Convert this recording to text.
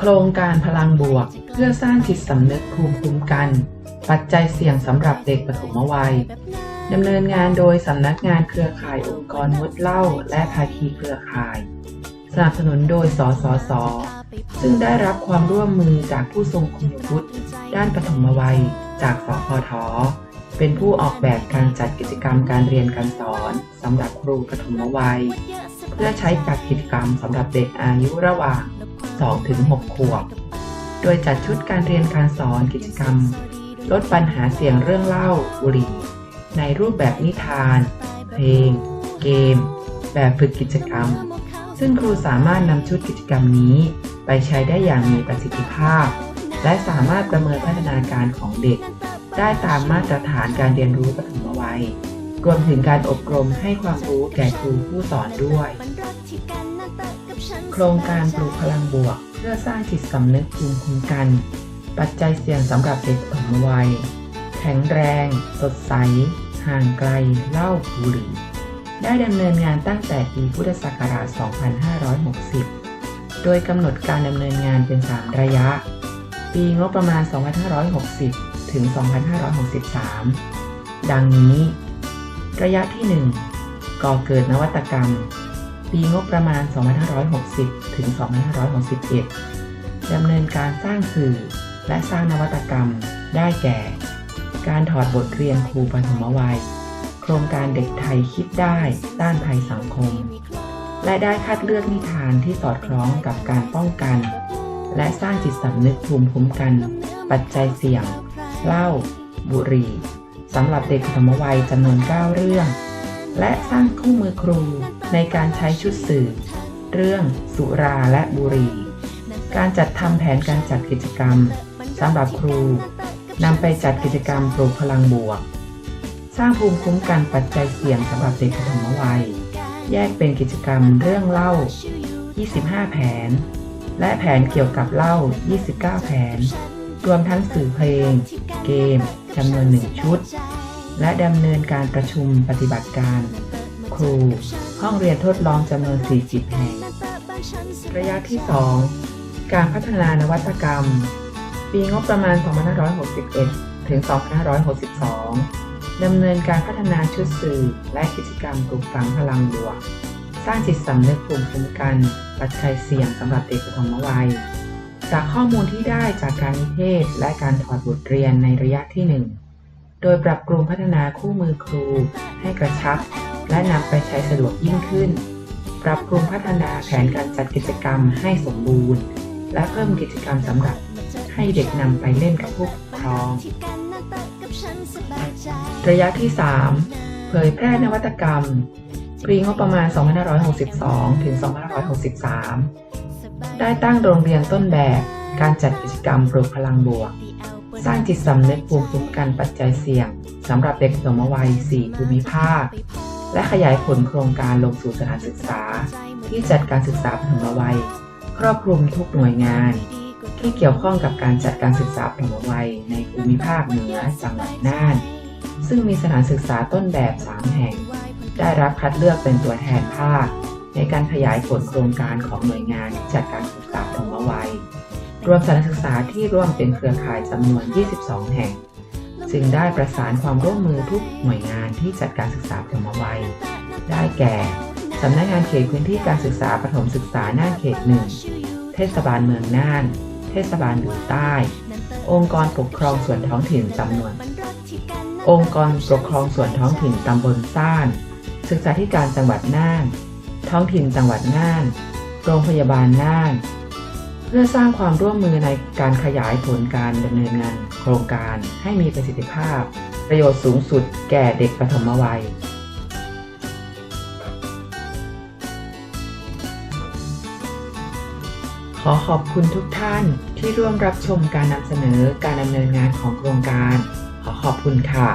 ครงการพลังบวก เพื่อสร้างจิตสำนึกภูมิคุ้มกัน ปัจจัยเสี่ยงสำหรับเด็กปฐมวัยดำเนินงานโดยสำนักงานเครือข่ายองค์กรงดเหล้าและภาคีเครือข่าย สนับสนุนโดย สสส ซึ่งได้รับความร่วมมือจากผู้ทรงคุณวุฒิด้านปฐมวัย จากสพท เป็นผู้ออกแบบการจัดกิจกรรมการเรียนการสอนสำหรับครูปฐมวัย เพื่อใช้จัดกิจกรรมสำหรับเด็กอายุระหว่าง 2-6ขวบ โดยจัดชุดการเรียนการสอนกิจกรรม ลดปัญหาเสี่ยงเรื่องเล่าบุหรี่ ในรูปแบบนิทาน เพลง เกม แบบฝึกกิจกรรม ซึ่งครูสามารถนำชุดกิจกรรมนี้ ไปใช้ได้อย่างมีประสิทธิภาพ และสามารถประเมินพัฒนาการของเด็ก ได้ตามมาตรฐานการเรียนรู้ปฐมวัยรวมถึงการอบรมให้ความรู้แก่ครูผู้สอนด้วย โครงการปลูกพลังบวก เพื่อสร้างจิตสำนึกภูมิคุ้มกัน ปัจจัยเสี่ยงสำหรับเด็กปฐมวัย แข็งแรง สดใส ห่างไกลเหล้าบุหรี่ได้ดำเนินงานตั้งแต่ปีพุทธศักราช 2560 โดยกำหนดการดำเนินงานเป็น 3 ระยะ ปีงบประมาณ 2560 ถึง 2563 ดังนี้ ระยะที่ 1 ก่อเกิดนวัตกรรม ปีงบประมาณ 2560 ถึง 2561 ดำเนินการสร้างสื่อและสร้างนวัตกรรม ได้แก่ การถอดบทเรียนครูปฐมวัย โครงการเด็กไทยคิดได้ต้านภัยสังคม และได้คัดเลือกนิทานที่สอดคล้องกับการป้องกัน และสร้างจิตสำนึกภูมิคุ้มกัน ปัจจัยเสี่ยงเหล้าบุหรี่สำหรับเด็กปฐมวัยจำนวน 9 เรื่อง และสร้างคู่มือครูในการใช้ชุดสื่อ เรื่องสุราและบุหรี่การจัดทำแผนการจัดกิจกรรมสำหรับครูนำไปจัดกิจกรรมปลูกพลังบวก สร้างภูมิคุ้มกันปัจจัยเสี่ยงสำหรับเด็กปฐมวัย แยกเป็นกิจกรรมเรื่องเล่า 25 แผน และแผนเกี่ยวกับเล่า 29 แผน รวมทั้งสื่อเพลง เกมจำนวนหนึ่งชุด และดำเนินการประชุมปฏิบัติการ ครู ห้องเรียนทดลองจำนวน 40 แห่ง ระยะที่ 2 การพัฒนานวัตกรรม ปีงบประมาณ 2561 ถึง 2562 ดำเนินการพัฒนาชุดสื่อและกิจกรรมปลูกฝังพลังบวก สร้างจิตสำนึกภูมิคุ้มกัน ปัจจัยเสี่ยงสำหรับเด็กปฐมวัย จากข้อมูลที่ได้จากการนิเทศและการถอดบทเรียนในระยะที่ 1 โดยปรับปรุงพัฒนาคู่มือครู ให้กระชับ และนำไปใช้สะดวกยิ่งขึ้น ปรับปรุงพัฒนาแผนการจัดกิจกรรมให้สมบูรณ์ และเพิ่มกิจกรรมสำหรับให้เด็กนำไปเล่นกับผู้ปกครอง ระยะที่ 3 เผยแพร่นวัตกรรม ปีงบประมาณ 2562 ถึง 2563 ได้ตั้งโรงเรียนต้นแบบการจัดกิจกรรมปลูกพลังบวก สร้างจิตสำนึกภูมิคุ้มกันปัจจัยเสี่ยงสำหรับเด็กปฐมวัย 4 ภูมิภาค และขยายผลโครงการลงสู่สถานศึกษา ที่จัดการศึกษาปฐมวัย ครอบคลุมทุกหน่วยงาน ที่เกี่ยวข้องกับการจัดการศึกษาปฐมวัยในภูมิภาคเหนือจังหวัดน่าน ซึ่งมีสถานศึกษาต้นแบบ 3 แห่ง ได้รับคัดเลือกเป็นตัวแทนภาค ในการขยายผลโครงการของหน่วยงานที่จัดการศึกษาปฐมวัย รวมสถานศึกษาที่ร่วมเป็นเครือข่ายจำนวน 22 แห่ง จึงได้ประสานความร่วมมือทุกหน่วยงานที่จัดการศึกษาปฐมวัย ได้แก่สำนักงานเขตพื้นที่การศึกษาปฐมศึกษาน่านเขตหนึ่งเทศบาลเมืองน่าน เทศบาลดูใต้ องค์กรปกครองส่วนท้องถิ่นจำนวน องค์กรปกครองส่วนท้องถิ่นตำบลซ่าน ศึกษาธิการจังหวัดน่าน ท้องถิ่นจังหวัดน่าน โรงพยาบาลน่าน พื่อสร้างความร่วมมือในการขยายผลการดำเนินงานโครงการให้มีประสิทธิภาพ ประโยชน์สูงสุดแก่เด็กปฐมวัย ขอขอบคุณทุกท่านที่ร่วมรับชมการนำเสนอการดำเนินงานของโครงการ ขอขอบคุณค่ะ